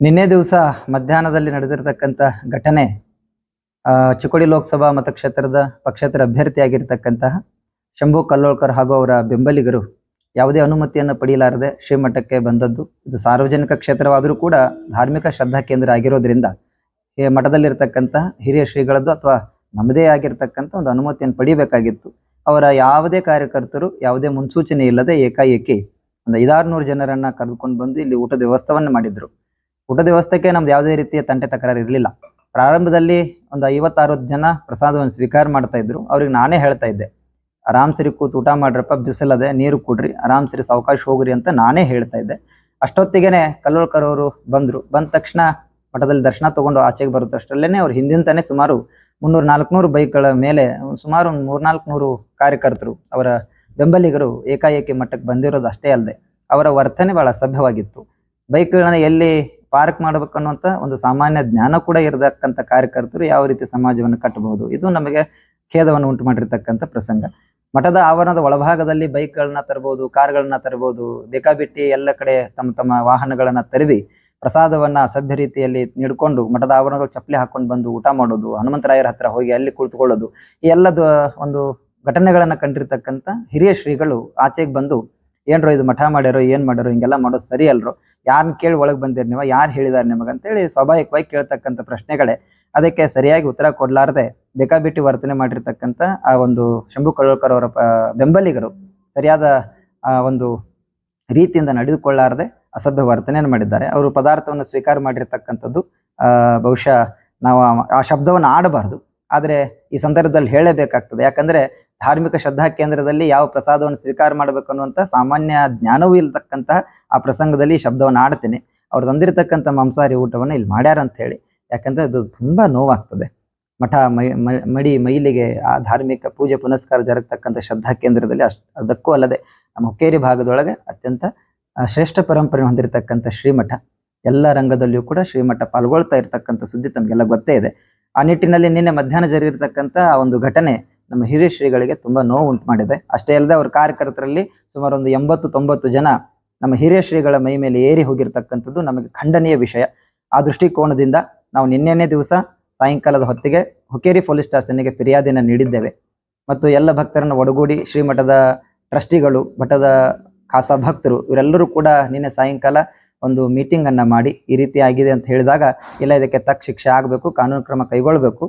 ನಿನ್ನೆ ದಿವಸ ಮಧ್ಯಾಹ್ನದಲ್ಲಿ ನಡೆದಿರತಕ್ಕಂಥ ಘಟನೆ ಚಿಕ್ಕೋಡಿ ಲೋಕಸಭಾ ಮತಕ್ಷೇತ್ರದ ಪಕ್ಷೇತರ ಅಭ್ಯರ್ಥಿಯಾಗಿರ್ತಕ್ಕಂತಹ ಶಂಭು ಕಲ್ಲೋಳ್ಕರ್ ಹಾಗೂ ಅವರ ಬೆಂಬಲಿಗರು ಯಾವುದೇ ಅನುಮತಿಯನ್ನು ಪಡೆಯಲಾರದೆ ಶ್ರೀಮಠಕ್ಕೆ ಬಂದದ್ದು. ಇದು ಸಾರ್ವಜನಿಕ ಕ್ಷೇತ್ರವಾದರೂ ಕೂಡ ಧಾರ್ಮಿಕ ಶ್ರದ್ಧಾ ಕೇಂದ್ರ ಆಗಿರೋದ್ರಿಂದ ಮಠದಲ್ಲಿರ್ತಕ್ಕಂತಹ ಹಿರಿಯ ಶ್ರೀಗಳದ್ದು ಅಥವಾ ನಮ್ಮದೇ ಆಗಿರ್ತಕ್ಕಂಥ ಒಂದು ಅನುಮತಿಯನ್ನು ಪಡಿಬೇಕಾಗಿತ್ತು ಅವರ ಯಾವುದೇ ಕಾರ್ಯಕರ್ತರು ಯಾವುದೇ ಮುನ್ಸೂಚನೆ ಇಲ್ಲದೆ ಏಕಾಏಕಿ ಒಂದು ಐದಾರು ನೂರು ಜನರನ್ನ ಕರೆದುಕೊಂಡು ಬಂದು ಇಲ್ಲಿ ಊಟದ ವ್ಯವಸ್ಥೆಯನ್ನು ಮಾಡಿದ್ರು. ಊಟದ ವ್ಯವಸ್ಥೆಗೆ ನಮ್ದು ಯಾವುದೇ ರೀತಿಯ ತಂಟೆ ತಕರಾರು ಇರಲಿಲ್ಲ. ಪ್ರಾರಂಭದಲ್ಲಿ ಒಂದು ಐವತ್ತಾರವತ್ತು ಜನ ಪ್ರಸಾದವನ್ನು ಸ್ವೀಕಾರ ಮಾಡ್ತಾ ಇದ್ರು. ಅವ್ರಿಗೆ ನಾನೇ ಹೇಳ್ತಾ ಇದ್ದೆ, ಆರಾಮ್ ಸರಿ ಕೂತು ಊಟ ಮಾಡ್ರಪ್ಪ, ಬಿಸಿಲದೆ, ನೀರು ಕುಡ್ರಿ, ಆರಾಮ್ ಸರಿ ಸಾವಕಾಶ ಹೋಗ್ರಿ ಅಂತ ನಾನೇ ಹೇಳ್ತಾ ಇದ್ದೆ. ಅಷ್ಟೊತ್ತಿಗೆನೆ ಕಲ್ಲೋಳ್ಕರ್ ಅವರು ಬಂದ್ರು. ಬಂದ ತಕ್ಷಣ ಮಠದಲ್ಲಿ ದರ್ಶನ ತಗೊಂಡು ಆಚೆಗೆ ಬರುತ್ತಷ್ಟರಲ್ಲೇನೆ ಅವ್ರು ಹಿಂದಿಂದಾನೆ ಸುಮಾರು ಮುನ್ನೂರು, ನಾಲ್ಕುನೂರು ಬೈಕ್ಗಳ ಮೇಲೆ ಸುಮಾರು ಒಂದು ಮೂರ್ನಾಲ್ಕು ನೂರು ಕಾರ್ಯಕರ್ತರು, ಅವರ ಬೆಂಬಲಿಗರು ಏಕಾಏಕಿ ಮಟ್ಟಕ್ಕೆ ಬಂದಿರೋದು ಅಷ್ಟೇ ಅಲ್ಲದೆ, ಅವರ ವರ್ತನೆ ಬಹಳ ಸಭ್ಯವಾಗಿತ್ತು ಬೈಕ್ಗಳನ್ನ ಎಲ್ಲಿ ಪಾರ್ಕ್ ಮಾಡ್ಬೇಕು ಅನ್ನುವಂಥ ಒಂದು ಸಾಮಾನ್ಯ ಜ್ಞಾನ ಕೂಡ ಇರತಕ್ಕಂಥ ಕಾರ್ಯಕರ್ತರು ಯಾವ ರೀತಿ ಸಮಾಜವನ್ನು ಕಟ್ಟಬಹುದು? ಇದು ನಮಗೆ ಖೇದವನ್ನು ಉಂಟು ಮಾಡಿರ್ತಕ್ಕಂಥ ಪ್ರಸಂಗ. ಮಠದ ಆವರಣದ ಒಳಭಾಗದಲ್ಲಿ ಬೈಕ್ಗಳನ್ನ ತರಬಹುದು ಕಾರ್ಗಳನ್ನ ತರಬಹುದು ಬೇಕಾಬಿಟ್ಟಿ ಎಲ್ಲ ಕಡೆ ತಮ್ಮ ತಮ್ಮ ವಾಹನಗಳನ್ನ ತರಿವಿ, ಪ್ರಸಾದವನ್ನ ಸಭ್ಯ ರೀತಿಯಲ್ಲಿ ನೀಡ್ಕೊಂಡು ಮಠದ ಆವರಣದಲ್ಲಿ ಚಪ್ಪಲಿ ಹಾಕೊಂಡು ಬಂದು ಊಟ ಮಾಡೋದು, ಹನುಮಂತರಾಯರ ಹತ್ರ ಹೋಗಿ ಅಲ್ಲಿ ಕುಳಿತುಕೊಳ್ಳೋದು, ಈ ಎಲ್ಲದ ಒಂದು ಘಟನೆಗಳನ್ನ ಕಂಡಿರ್ತಕ್ಕಂಥ ಹಿರಿಯ ಶ್ರೀಗಳು ಆಚೆಗೆ ಬಂದು ಏನ್ರೋ ಇದು ಮಠ ಮಾಡ್ಯಾರೋ, ಏನ್ ಮಾಡ್ಯಾರೋ, ಹಿಂಗೆಲ್ಲ ಮಾಡೋದು ಸರಿ ಅಲ್ರು? ಯಾರನ್ನ ಕೇಳಿ ಒಳಗೆ ಬಂದಿರಿ ನೀವು, ಯಾರು ಹೇಳಿದಾರೆ ನಿಮಗೆ ಅಂತೇಳಿ ಸ್ವಾಭಾವಿಕವಾಗಿ ಕೇಳ್ತಕ್ಕಂಥ ಪ್ರಶ್ನೆಗಳೇ. ಅದಕ್ಕೆ ಸರಿಯಾಗಿ ಉತ್ತರ ಕೊಡಲಾರದೆ ಬೇಕಾಬಿಟ್ಟಿ ವರ್ತನೆ ಮಾಡಿರ್ತಕ್ಕಂಥ ಆ ಒಂದು ಶಂಭು ಕಳ್ಳೋಳ್ಕರ್ ಅವರ ಬೆಂಬಲಿಗರು ಸರಿಯಾದ, ಆ, ಒಂದು ರೀತಿಯಿಂದ ನಡೆದುಕೊಳ್ಳಾರದೆ ಅಸಭ್ಯ ವರ್ತನೆಯನ್ನು ಮಾಡಿದ್ದಾರೆ. ಅವರು ಪದಾರ್ಥವನ್ನು ಸ್ವೀಕಾರ ಮಾಡಿರ್ತಕ್ಕಂಥದ್ದು ಬಹುಶಃ ನಾವು ಆ ಶಬ್ದವನ್ನು ಆಡಬಾರ್ದು. ಆದರೆ ಈ ಸಂದರ್ಭದಲ್ಲಿ ಹೇಳಬೇಕಾಗ್ತದೆ. ಯಾಕಂದ್ರೆ ಧಾರ್ಮಿಕ ಶ್ರದ್ಧಾ ಕೇಂದ್ರದಲ್ಲಿ ಯಾವ ಪ್ರಸಾದವನ್ನು ಸ್ವೀಕಾರ ಮಾಡಬೇಕು ಅನ್ನುವಂಥ ಸಾಮಾನ್ಯ ಜ್ಞಾನವೂ ಇಲ್ಲತಕ್ಕಂತಹ ಆ ಪ್ರಸಂಗದಲ್ಲಿ ಶಬ್ದವನ್ನು ಆಡ್ತೀನಿ. ಅವ್ರು ತಂದಿರತಕ್ಕಂಥ ಮಾಂಸಾಹಾರಿ ಊಟವನ್ನು ಇಲ್ಲಿ ಮಾಡ್ಯಾರ ಅಂತ ಹೇಳಿ. ಯಾಕಂದ್ರೆ ಅದು ತುಂಬಾ ನೋವಾಗ್ತದೆ. ಮಠ, ಮೈ ಮಡಿ, ಮೈಲಿಗೆ ಆ ಧಾರ್ಮಿಕ ಪೂಜೆ ಪುನಸ್ಕಾರ ಜರಗ್ತಕ್ಕಂಥ ಶ್ರದ್ಧಾ ಕೇಂದ್ರದಲ್ಲಿ ಅಷ್ಟು, ಅದಕ್ಕೂ ಅಲ್ಲದೆ ನಮ್ಮ ಹುಕ್ಕೇರಿ ಭಾಗದೊಳಗೆ ಅತ್ಯಂತ ಶ್ರೇಷ್ಠ ಪರಂಪರೆ ಹೊಂದಿರತಕ್ಕಂಥ ಶ್ರೀಮಠ. ಎಲ್ಲ ರಂಗದಲ್ಲಿಯೂ ಕೂಡ ಶ್ರೀಮಠ ಪಾಲ್ಗೊಳ್ತಾ ಇರತಕ್ಕಂಥ ಸುದ್ದಿ ತಮಗೆಲ್ಲ ಗೊತ್ತೇ ಇದೆ. ಆ ನಿಟ್ಟಿನಲ್ಲಿ ನಿನ್ನೆ ಮಧ್ಯಾಹ್ನ ಜರುಗಿರ್ತಕ್ಕಂಥ ಒಂದು ಘಟನೆ ನಮ್ಮ ಹಿರಿಯ ಶ್ರೀಗಳಿಗೆ ತುಂಬಾ ನೋವು ಉಂಟು ಮಾಡಿದೆ. ಅಷ್ಟೇ ಅಲ್ಲದೆ ಅವ್ರ ಕಾರ್ಯಕರ್ತರಲ್ಲಿ ಸುಮಾರು ಒಂದು ಎಂಬತ್ತು ತೊಂಬತ್ತು ಜನ ನಮ್ಮ ಹಿರಿಯ ಶ್ರೀಗಳ ಮೈ ಮೇಲೆ ಏರಿ ಹೋಗಿರ್ತಕ್ಕಂಥದ್ದು ನಮಗೆ ಖಂಡನೀಯ ವಿಷಯ. ಆ ದೃಷ್ಟಿಕೋನದಿಂದ ನಾವು ನಿನ್ನೆನೇ ದಿವಸ ಸಾಯಂಕಾಲದ ಹೊತ್ತಿಗೆ ಹುಕೇರಿ ಪೊಲೀಸ್ ಸ್ಟೇಷನ್ಗೆ ಫಿರ್ಯಾದಿಯನ್ನು ನೀಡಿದ್ದೇವೆ. ಮತ್ತು ಎಲ್ಲ ಭಕ್ತರನ್ನು ಒಡಗೂಡಿ ಶ್ರೀಮಠದ ಟ್ರಸ್ಟಿಗಳು, ಮಠದ ಖಾಸಾ ಭಕ್ತರು ಇವರೆಲ್ಲರೂ ಕೂಡ ನಿನ್ನೆ ಸಾಯಂಕಾಲ ಒಂದು ಮೀಟಿಂಗ್ ಅನ್ನ ಮಾಡಿ ಈ ರೀತಿ ಆಗಿದೆ ಅಂತ ಹೇಳಿದಾಗ, ಇಲ್ಲ ಇದಕ್ಕೆ ತಕ್ಕ ಶಿಕ್ಷೆ ಆಗಬೇಕು, ಕಾನೂನು ಕ್ರಮ ಕೈಗೊಳ್ಳಬೇಕು.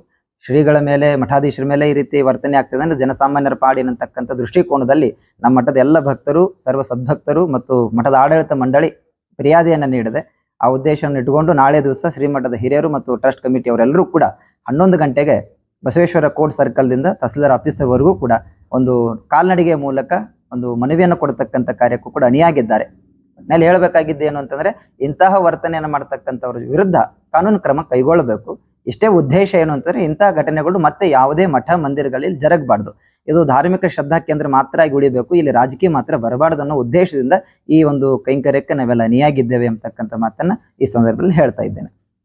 ಶ್ರೀಗಳ ಮೇಲೆ, ಮಠಾಧೀಶರ ಮೇಲೆ ಈ ರೀತಿ ವರ್ತನೆ ಆಗ್ತದೆ ಅಂದ್ರೆ ಜನಸಾಮಾನ್ಯರ ಪಾಡಿನಂತಕ್ಕಂಥ ದೃಷ್ಟಿಕೋನದಲ್ಲಿ ನಮ್ಮ ಮಠದ ಎಲ್ಲ ಭಕ್ತರು, ಸರ್ವ ಸದ್ಭಕ್ತರು ಮತ್ತು ಮಠದ ಆಡಳಿತ ಮಂಡಳಿ ಫಿರ್ಯಾದಿಯನ್ನು ನೀಡಿದೆ. ಆ ಉದ್ದೇಶವನ್ನು ಇಟ್ಟುಕೊಂಡು ನಾಳೆ ದಿವಸ ಶ್ರೀಮಠದ ಹಿರಿಯರು ಮತ್ತು ಟ್ರಸ್ಟ್ ಕಮಿಟಿ ಅವರೆಲ್ಲರೂ ಕೂಡ ಹನ್ನೊಂದು ಗಂಟೆಗೆ ಬಸವೇಶ್ವರ ಕೋರ್ಟ್ ಸರ್ಕಲ್ದಿಂದ ತಹಸೀಲ್ದಾರ್ ಆಫೀಸರ್ವರೆಗೂ ಕೂಡ ಒಂದು ಕಾಲ್ನಡಿಗೆ ಮೂಲಕ ಒಂದು ಮನವಿಯನ್ನು ಕೊಡತಕ್ಕಂಥ ಕಾರ್ಯಕ್ಕೂ ಕೂಡ ಅಣಿಯಾಗಿದ್ದಾರೆ. ನಲ್ಲಿ ಹೇಳಬೇಕಾಗಿದ್ದು ಏನು ಅಂತಂದ್ರೆ ಇಂತಹ ವರ್ತನೆಯನ್ನು ಮಾಡತಕ್ಕಂಥವ್ರ ವಿರುದ್ಧ ಕಾನೂನು ಕ್ರಮ ಕೈಗೊಳ್ಳಬೇಕು. ಇಷ್ಟೇ ಉದ್ದೇಶ ಏನು ಅಂತಂದ್ರೆ ಇಂಥ ಘಟನೆಗಳು ಮತ್ತೆ ಯಾವುದೇ ಮಠ ಮಂದಿರಗಳಲ್ಲಿ ಜರಗಬಾರ್ದು. ಇದು ಧಾರ್ಮಿಕ ಶ್ರದ್ಧಾ ಕೇಂದ್ರ ಮಾತ್ರ ಆಗಿ ಉಳಿಬೇಕು, ಇಲ್ಲಿ ರಾಜಕೀಯ ಮಾತ್ರ ಬರಬಾರ್ದು ಅನ್ನೋ ಉದ್ದೇಶದಿಂದ ಈ ಒಂದು ಕೈಂಕರ್ಯಕ್ಕೆ ನಾವೆಲ್ಲ ನಿಯಾಗಿದ್ದೇವೆ ಅಂತಕ್ಕಂಥ ಮಾತನ್ನ ಈ ಸಂದರ್ಭದಲ್ಲಿ ಹೇಳ್ತಾ ಇದ್ದೇನೆ.